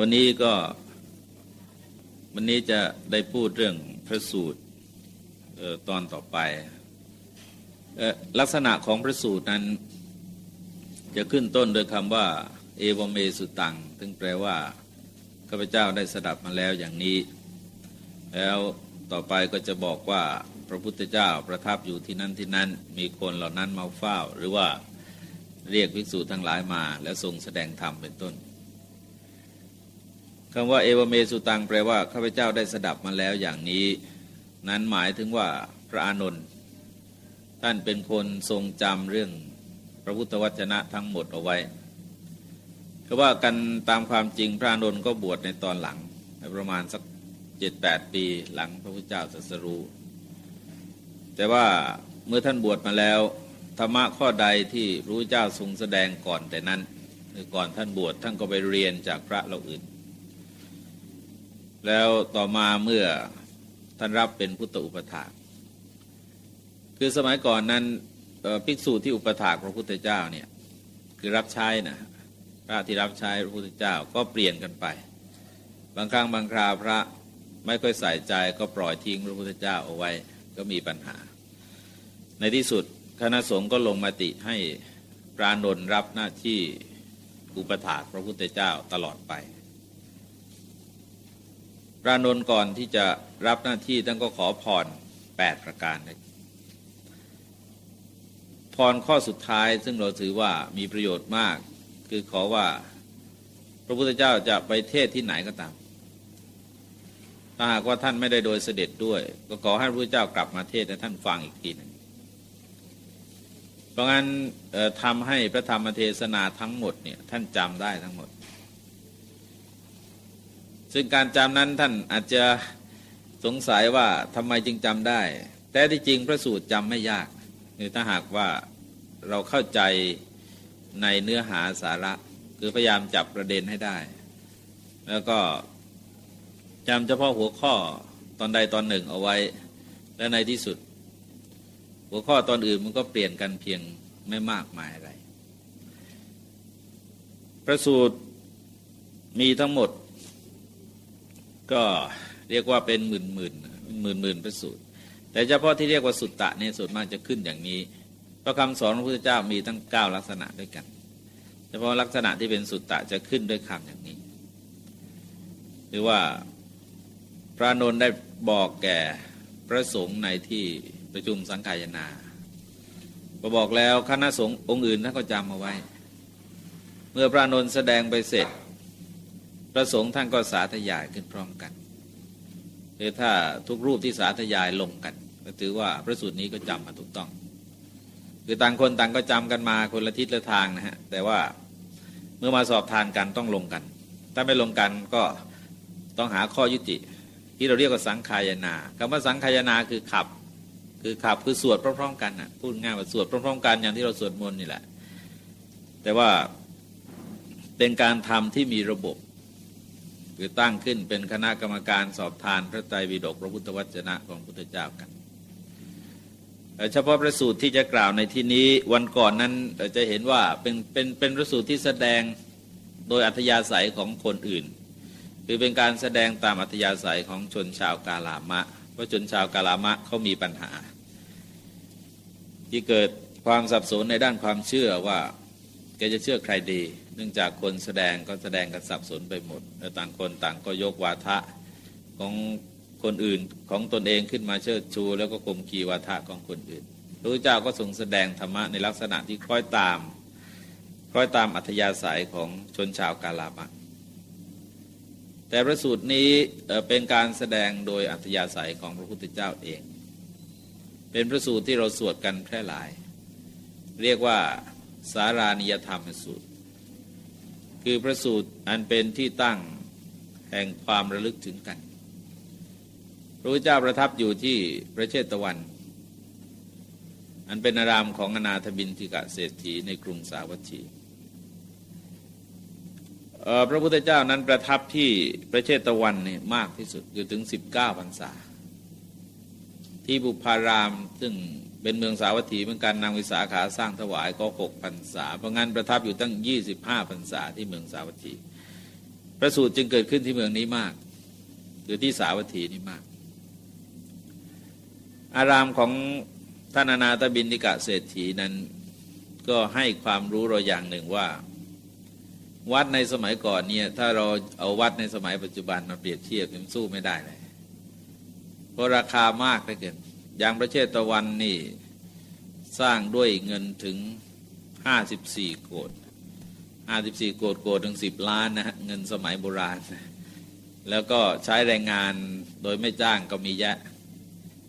วันนี้ก็วันนี้จะได้พูดเรื่องพระสูตรตอนต่อไปลักษณะของพระสูตรนั้น จะขึ้นต้นโดยคำว่า เอวเมสุตังซึ่งแปลว่าข้าพเจ้าได้สดับมาแล้วอย่างนี้ แล้วต่อไปก็จะบอกว่าพระพุทธเจ้าประทับอยู่ที่นั่นที่นั้นมีคนเหล่านั้นมาเฝ้า หรือว่าเรียกภิกษุทั้งหลายมา แล้วทรงแสดงธรรมเป็นต้น คำว่าเอวเมสุตังแปลว่าข้าพเจ้าได้สดับมาแล้วอย่างนี้ นั้นหมายถึงว่าพระอานนท์ท่านเป็นคนทรงจำเรื่องพระพุทธวจนะทั้งหมดเอาไว้คือว่ากันตามความจริงพระอานนท์ก็บวชในตอนหลังประมาณสักเจ็ดแปดปีหลังพระพุทธเจ้าตรัสรู้ แต่ว่าเมื่อท่านบวชมาแล้วธรรมะข้อใดที่ระพุทธเจ้าทรงแสดงก่อนแต่นั้น คือก่อนท่านบวชท่านก็ไปเรียนจากพระเราอื่น แล้วต่อมาเมื่อท่านรับเป็นพุทธอุปถาคือสมัยก่อนนั้นภิกษุที่อุปถากพระพุทธเจ้าเนี่ยคือรับใช้นะพระที่รับใช้พระพุทธเจ้าก็เปลี่ยนกันไป บางครั้งบางคราพระไม่ค่อยใส่ใจก็ปล่อยทิ้งพระพุทธเจ้าเอาไว้ก็มีปัญหา ในที่สุดคณะสงฆ์ก็ลงมติให้พระนนรับหน้าที่อุปถากพระพุทธเจ้าตลอดไป พระนนก่อนที่จะรับหน้าที่ท่านก็ขอพรแปดประการเลยพรข้อสุดท้ายซึ่งเราถือว่ามีประโยชน์มาก คือขอว่าพระพุทธเจ้าจะไปเทศที่ไหนก็ตามถ้าหากว่าท่านไม่ได้โดยเสด็จด้วย ก็ขอให้พระพุทธเจ้ากลับมาเทศให้ท่านฟังอีกทีหนึ่งเพราะงั้นทำให้พระธรรมเทศนาทั้งหมดเนี่ยท่านจำได้ทั้งหมด ซึ่งการจำนั้นท่านอาจจะสงสัยว่าทำไมจึงจำได้ แต่ที่จริงพระสูตรจำไม่ยากคือถ้าหากว่าเราเข้าใจในเนื้อหาสาระ คือพยายามจับประเด็นให้ได้ แล้วก็จำเฉพาะหัวข้อตอนใดตอนหนึ่งเอาไว้ และในที่สุด หัวข้อตอนอื่นมันก็เปลี่ยนกันเพียงไม่มากมายอะไร พระสูตรมีทั้งหมด ก็เรียกว่าเป็นหมื่นหมื่นหมื่นหมื่นพระสูตร แต่เฉพาะที่เรียกว่าสุตตะเนี่ยส่วนมากจะขึ้นอย่างนี้ พระคำสอนของพระพุทธเจ้ามีทั้งเก้าลักษณะด้วยกัน เฉพาะลักษณะที่เป็นสุตตะจะขึ้นด้วยคำอย่างนี้ หรือว่าพระนนท์ได้บอกแก่พระสงฆ์ในที่ประชุมสังขายนาพอบอกแล้วคณะสงฆ์องค์อื่นท่านก็จำเอาไว้ เมื่อพระนนท์แสดงไปเสร็จ ระสงฆ์ท่านก็สาธยายขึ้นพร้อมกันคือถ้าทุกรูปที่สาธยายลงกัน ก็ถือว่าพระสูตรนี้ก็จำมาถูกต้อง คือต่างคนต่างก็จำกันมาคนละทิศละทางนะฮะแต่ว่าเมื่อมาสอบทานกันต้องลงกัน ถ้าไม่ลงกันก็ต้องหาข้อยุติ ที่เราเรียกว่าสังขายนาคำว่าสังขายนาคือขับ คือขับคือสวดพร้อมๆกันนะพูดง่ายว่าสวดพร้อมๆกันอย่างที่เราสวดมนต์นี่แหละ แต่ว่าเป็นการทำที่มีระบบ คือตั้งขึ้นเป็นคณะกรรมการสอบทานพระไตรปิฎกพระพุทธวจนะของพุทธเจ้ากันเฉพาะพระสูตรที่จะกล่าวในที่นี้วันก่อนนั้นจะเห็นว่าเป็นเป็นเป็นพระสูตรที่แสดงโดยอัธยาศัยของคนอื่น คือเป็นการแสดงตามอัธยาศัยของชนชาวกาลามะ เพราะชนชาวกาลามะเขามีปัญหา ที่เกิดความสับสนในด้านความเชื่อว่าแกจะเชื่อใครดี นื่องจากคนแสดงก็แสดงกันสับสนไปหมดแล้วต่างคนต่างก็ยกวาทะของคนอื่นของตนเองขึ้นมาเชิดชู แล้วก็กลมกีวาทะของคนอื่นพระพุทธเจ้าก็ทรงแสดงธรรมะในลักษณะที่คล้อยตามคล้อยตามอัธยาศัยของชนชาวกาลามะแต่พระสูตรนี้เป็นการแสดงโดยอัธยาศัยของพระพุทธเจ้าเอง เป็นพระสูตรที่เราสวดกันแพร่หลาย เรียกว่าสารานิยธรรมสูตร คือพระสูตรอันเป็นที่ตั้งแห่งความระลึกถึงกัน พระพุทธเจ้าประทับอยู่ที่พระเชตวัน อันเป็นอารามของอนาถบินทิกะเศรษฐีในกรุงสาวัตถีพระพุทธเจ้านั้นประทับที่ประเชตวันนี่มากที่สุดคือถึง 19พรรษา ที่บุพารามซึ่ง เป็นเมืองสาวัตถีเหมือนกันนางวิสาขาสร้างถวายก็หกพรรษาเพราะงั้นประทับอยู่ตั้ง25พรรษาที่เมืองสาวัตถีประสูติจึงเกิดขึ้นที่เมืองนี้มาก หรือที่สาวัตถีนี้มาก อารามของท่านอนาตบินติกะเศรษฐีนั้นก็ให้ความรู้เราอย่างหนึ่งว่า วัดในสมัยก่อนเนี่ยถ้าเราเอาวัดในสมัยปัจจุบันมาเปรียบเทียบมันสู้ไม่ได้เลยเพราะราคามากเหลือเกิน อย่างพระเชตวันนี่สร้างด้วยเงินถึงห้าสิบสี่โกดห้าสิบสี่โกดโกดถึงสิบล้านนะฮะเงินสมัยโบราณ แล้วก็ใช้แรงงานโดยไม่จ้างก็มีแยะ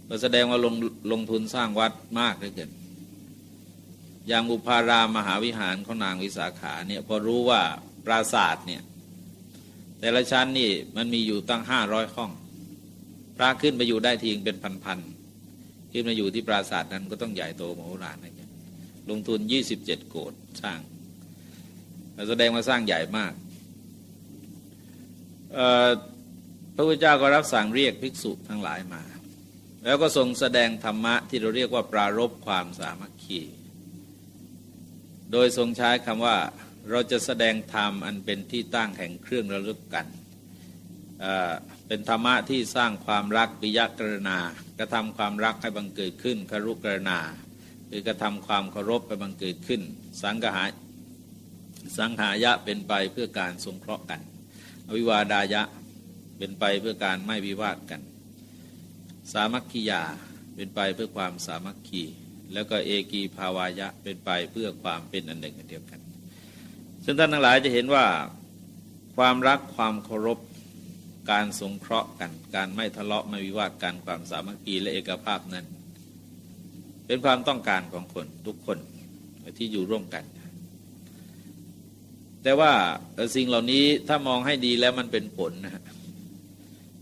ก็แสดงว่าลงลงทุนสร้างวัดมากเหลือเกินอย่างอุปารามมหาวิหารของนางวิสาขาเนี่ยพอรู้ว่าปราสาทเนี่ยแต่ละชั้นนี่มันมีอยู่ตั้งห้าร้อยห้อง พระขึ้นไปอยู่ได้ทีงเป็นพันๆ ขึ้นมาอยู่ที่ปราสาทนั้นก็ต้องใหญ่โตมโหฬารนะลงทุนยี่สิบเจ็ดโกดสร้างแสดงว่าสร้างใหญ่มาก พระพุทธเจ้าก็รับสั่งเรียกภิกษุทั้งหลายมา แล้วก็ทรงแสดงธรรมะที่เราเรียกว่าปรารบความสามัคคี โดยทรงใช้คำว่าเราจะแสดงธรรมอันเป็นที่ตั้งแห่งเครื่องระลึกกัน เป็นธรรมะที่สร้างความรักปิยกรณากระทำความรักให้บังเกิดขึ้นคารุกรณาคือกระทำความเคารพให้บังเกิดขึ้น สังหาสังหายะเป็นไปเพื่อการสงเคราะห์กันอวิวาดายะเป็นไปเพื่อการไม่วิวาทกัน สามัคคียาเป็นไปเพื่อความสามัคคี แล้วก็เอกีภาวายะเป็นไปเพื่อความเป็นอันหนึ่งอันเดียวกัน ซึ่งท่านทั้งหลายจะเห็นว่า ความรักความเคารพ การสงเคราะห์กัน การไม่ทะเลาะไม่วิวาทกันความสามัคคีและเอกภาพนั้น เป็นความต้องการของคนทุกคนที่อยู่ร่วมกัน แต่ว่าสิ่งเหล่านี้ถ้ามองให้ดีแล้วมันเป็นผลนะฮะ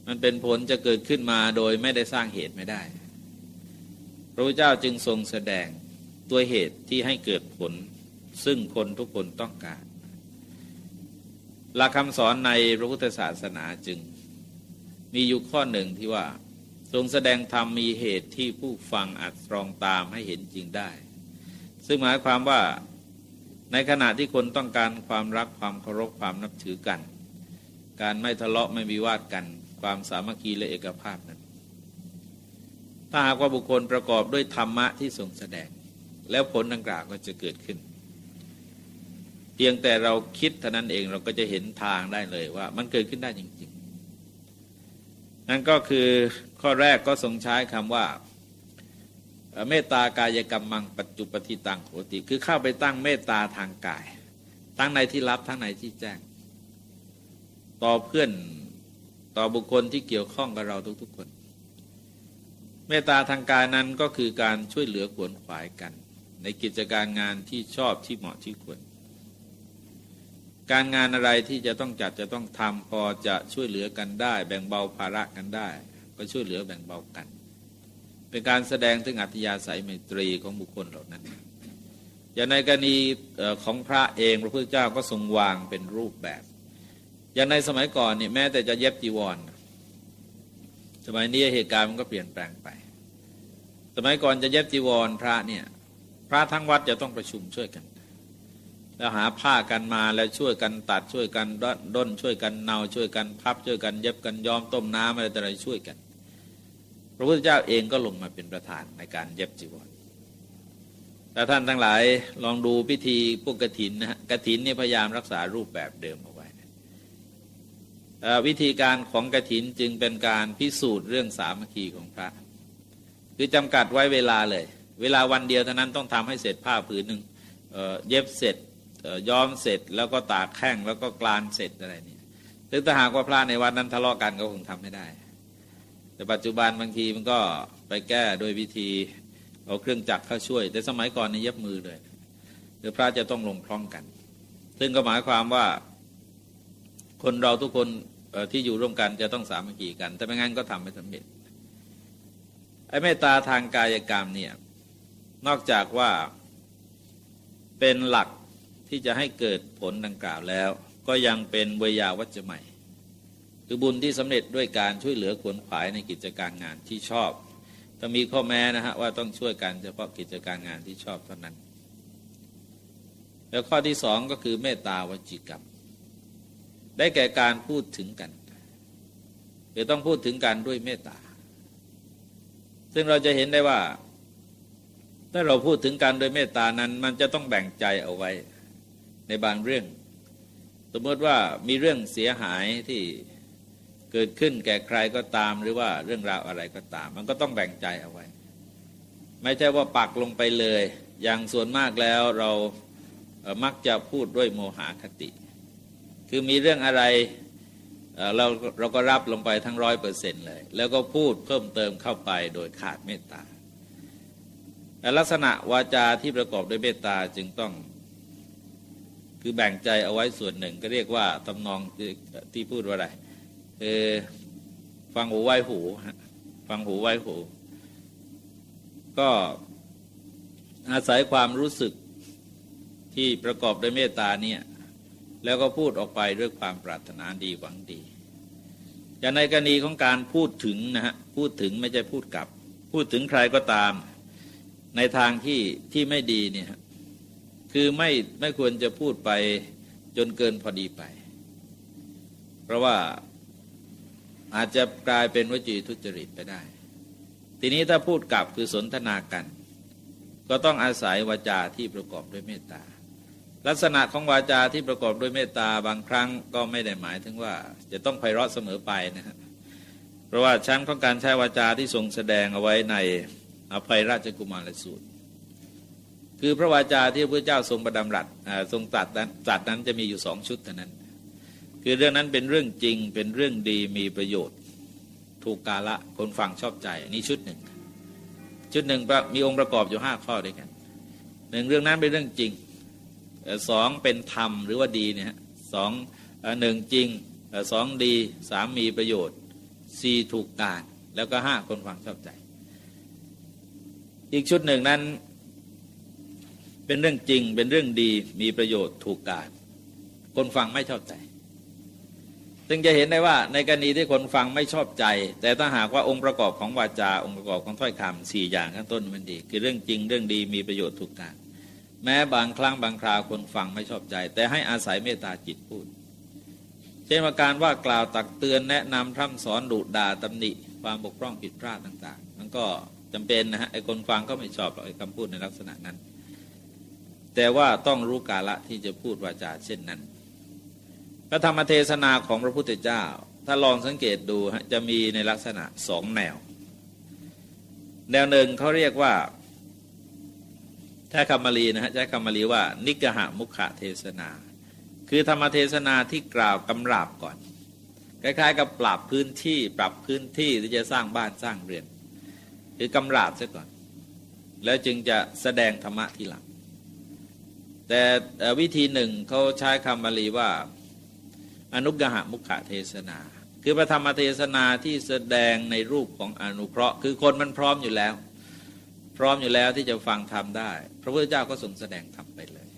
มันเป็นผลจะเกิดขึ้นมาโดยไม่ได้สร้างเหตุไม่ได้ พระพุทธเจ้าจึงทรงแสดงตัวเหตุที่ให้เกิดผล ซึ่งคนทุกคนต้องการหลักคำสอนในพระพุทธศาสนาจึง มีอยู่ข้อหนึ่งที่ว่า ทรงแสดงธรรมมีเหตุที่ผู้ฟังอาจตรองตามให้เห็นจริงได้ ซึ่งหมายความว่าในขณะที่คนต้องการความรักความเคารพความนับถือกัน การไม่ทะเลาะไม่วิวาทกัน ความสามัคคีและเอกภาพนั้นถ้าหากว่าบุคคลประกอบด้วยธรรมะที่ทรงแสดง แล้วผลดังกล่าวก็จะเกิดขึ้น เพียงแต่เราคิดเท่านั้นเองเราก็จะเห็นทางได้เลยว่ามันเกิดขึ้นได้จริงๆ นั่นก็คือข้อแรกก็ทรงใช้คำว่าเมตตากายกรรมมังปัจจุปฏิตังโหติ คือเข้าไปตั้งเมตตาทางกาย ทั้งในที่ลับทั้งในที่แจ้ง ต่อเพื่อนต่อบุคคลที่เกี่ยวข้องกับเราทุกๆคน เมตตาทางกายนั้นก็คือการช่วยเหลือขวนขวายกัน ในกิจการงานที่ชอบที่เหมาะที่ควร การงานอะไรที่จะต้องจัดจะต้องทำพอจะช่วยเหลือกันได้ แบ่งเบาภาระกันได้ ก็ช่วยเหลือแบ่งเบากัน เป็นการแสดงถึงอัธยาศัยไมตรีของบุคคลเหล่านั้น อย่างในกรณีของพระเองพระพุทธเจ้าก็ทรงวางเป็นรูปแบบ อย่างในสมัยก่อนนี่แม้แต่จะเย็บจีวร สมัยนี้เหตุการณ์มันก็เปลี่ยนแปลงไป สมัยก่อนจะเย็บจีวรพระเนี่ยพระทั้งวัดจะต้องประชุมช่วยกัน แล้วหาผ้ากันมาแล้วช่วยกันตัดช่วยกันด้นช่วยกันเนาช่วยกันพับช่วยกันเย็บกันย้อมต้มน้ำอะไรต่ออะไรช่วยกัน พระพุทธเจ้าเองก็ลงมาเป็นประธานในการเย็บจีวรแต่ท่านทั้งหลายลองดูพิธีพวกกระถินนะฮะกระถินนี่พยายามรักษารูปแบบเดิมเอาไว้วิธีการของกระถินจึงเป็นการพิสูจน์เรื่องสามัคคีของพระ คือจำกัดไว้เวลาเลย เวลาวันเดียวเท่านั้นต้องทำให้เสร็จผ้าผืนหนึ่งเย็บเสร็จ ย้อมเสร็จแล้วก็ตากแข้งแล้วก็กลานเสร็จอะไรนี่ซึ่งถ้าหากว่าพระในวันนั้นทะเลาะกันก็คงทำไม่ได้ แต่ปัจจุบันบางทีมันก็ไปแก้โดยวิธีเอาเครื่องจักรเข้าช่วย แต่สมัยก่อนนี่เย็บมือเลยหรือพระจะต้องลงคล้องกัน ซึ่งก็หมายความว่าคนเราทุกคนที่อยู่ร่วมกันจะต้องสามัคคีกัน แต่ไม่งั้นก็ทำไม่สำเร็จไอ้เมตตาทางกายกรรมเนี่ยนอกจากว่าเป็นหลัก ที่จะให้เกิดผลดังกล่าวแล้ว ก็ยังเป็นเวยาวัจจะใหม่ คือบุญที่สำเร็จด้วยการช่วยเหลือขวนขวายในกิจการงานที่ชอบต้องมีข้อแม้นะฮะว่าต้องช่วยกันเฉพาะกิจการงานที่ชอบเท่านั้น แล้วข้อที่สองก็คือเมตตาวจิกรรม ได้แก่การพูดถึงกันคือต้องพูดถึงกันด้วยเมตตา ซึ่งเราจะเห็นได้ว่า ถ้าเราพูดถึงกันโดยเมตตานั้น มันจะต้องแบ่งใจเอาไว้ ในบางเรื่อง สมมติว่ามีเรื่องเสียหายที่เกิดขึ้นแก่ใครก็ตามหรือว่าเรื่องราวอะไรก็ตาม มันก็ต้องแบ่งใจเอาไว้ ไม่ใช่ว่าปักลงไปเลย อย่างส่วนมากแล้วเรามักจะพูดด้วยโมหคติ คือมีเรื่องอะไรเอ่อเราเราก็รับลงไปทั้งร้อยเปอร์เซ็นต์เลย แล้วก็พูดเพิ่มเติมเข้าไปโดยขาดเมตตาแต่ลักษณะวาจาที่ประกอบด้วยเมตตาจึงต้อง คือแบ่งใจเอาไว้ส่วนหนึ่งก็เรียกว่าตำนองที่พูดว่าอะไรเออฟังหูไว้หู ฟังหูไว้หู ก็อาศัยความรู้สึกที่ประกอบด้วยเมตตาเนี่ยแล้วก็พูดออกไปด้วยความปรารถนาดีหวังดีอย่างในกรณีของการพูดถึงนะฮะพูดถึงไม่ใช่พูดกลับ พูดถึงใครก็ตาม ในทางที่ที่ไม่ดีเนี่ย คือไม่ไม่ควรจะพูดไปจนเกินพอดีไป เพราะว่าอาจจะกลายเป็นวจีทุจริตไปได้ ทีนี้ถ้าพูดกลับคือสนทนากัน ก็ต้องอาศัยวาจาที่ประกอบด้วยเมตตา ลักษณะของวาจาที่ประกอบด้วยเมตตาบางครั้งก็ไม่ได้หมายถึงว่า จะต้องไพเราะเสมอไปนะฮะเพราะว่าชั้นของการใช้วาจาที่ทรงแสดงเอาไว้ในอภัยราชกุมารสูตร คือพระวาจาที่พระเจ้าทรงประดำรัสทรงตรัสนั้นตรัสนั้นจะมีอยู่สองชุดเท่านั้น คือเรื่องนั้นเป็นเรื่องจริงเป็นเรื่องดีมีประโยชน์ ถูกกาละคนฟังชอบใจอันนี้ชุดหนึ่ง ชุดหนึ่งมีองค์ประกอบอยู่ห้าข้อด้วยกันหนึ่งเรื่องนั้นเป็นเรื่องจริงสองเป็นธรรมหรือว่าดีเนี่ยสองหนึ่งจริงสองดีสามมีประโยชน์สี่ถูกการแล้วก็ห้าคนฟังชอบใจ อีกชุดหนึ่งนั้น เป็นเรื่องจริงเป็นเรื่องดีมีประโยชน์ถูกการ คนฟังไม่ชอบใจ ซึ่งจะเห็นได้ว่าในกรณีที่คนฟังไม่ชอบใจ แต่ถ้าหากว่าองค์ประกอบของวาจา องค์ประกอบของถ้อยคำสี่อย่างข้างต้นมันดี คือเรื่องจริงเรื่องดีมีประโยชน์ถูกการ แม้บางครั้งบางคราวคนฟังไม่ชอบใจ แต่ให้อาศัยเมตตาจิตพูดเช่นว่าการว่ากล่าวตักเตือนแนะนำพร่ำสอนดุด่าตำหนิความบกพร่องผิดพลาดต่าง ๆ มันก็จำเป็นนะฮะไอ้คนฟังก็ไม่ชอบหรอกไอ้คำพูดในลักษณะนั้น แต่ว่าต้องรู้กาละที่จะพูดวาจาเช่นนั้น พระธรรมเทศนาของพระพุทธเจ้า ถ้าลองสังเกตดูจะมีในลักษณะสองแนว แนวหนึ่งเขาเรียกว่าใช้คำมาลีนะฮะใช้คำมาลีว่า นิกหะมุขะเทศนา คือธรรมเทศนาที่กล่าวกำราบก่อน คล้ายๆ กับปรับพื้นที่ปรับพื้นที่ที่จะสร้างบ้านสร้างเรือน คือกำราบซะก่อน แล้วจึงจะแสดงธรรมะทีหลัง แต่วิธีหนึ่งเขาใช้คำบาลีว่า อนุกหะมุขะเทศนา คือพระธรรมเทศนาที่แสดงในรูปของอนุเคราะห์ คือคนมันพร้อมอยู่แล้ว พร้อมอยู่แล้วที่จะฟังธรรมได้ พระพุทธเจ้าก็ทรงแสดงธรรมไปเลย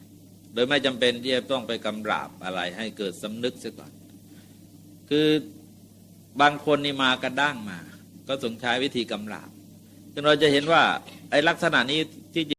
โดยไม่จำเป็นที่จะต้องไปกำราบอะไรให้เกิดสำนึกเสียก่อน คือบางคนนี่มากระด้างมา ก็ทรงใช้วิธีกำราบซึ่งเราจะเห็นว่าไอ้ลักษณะนี้ที่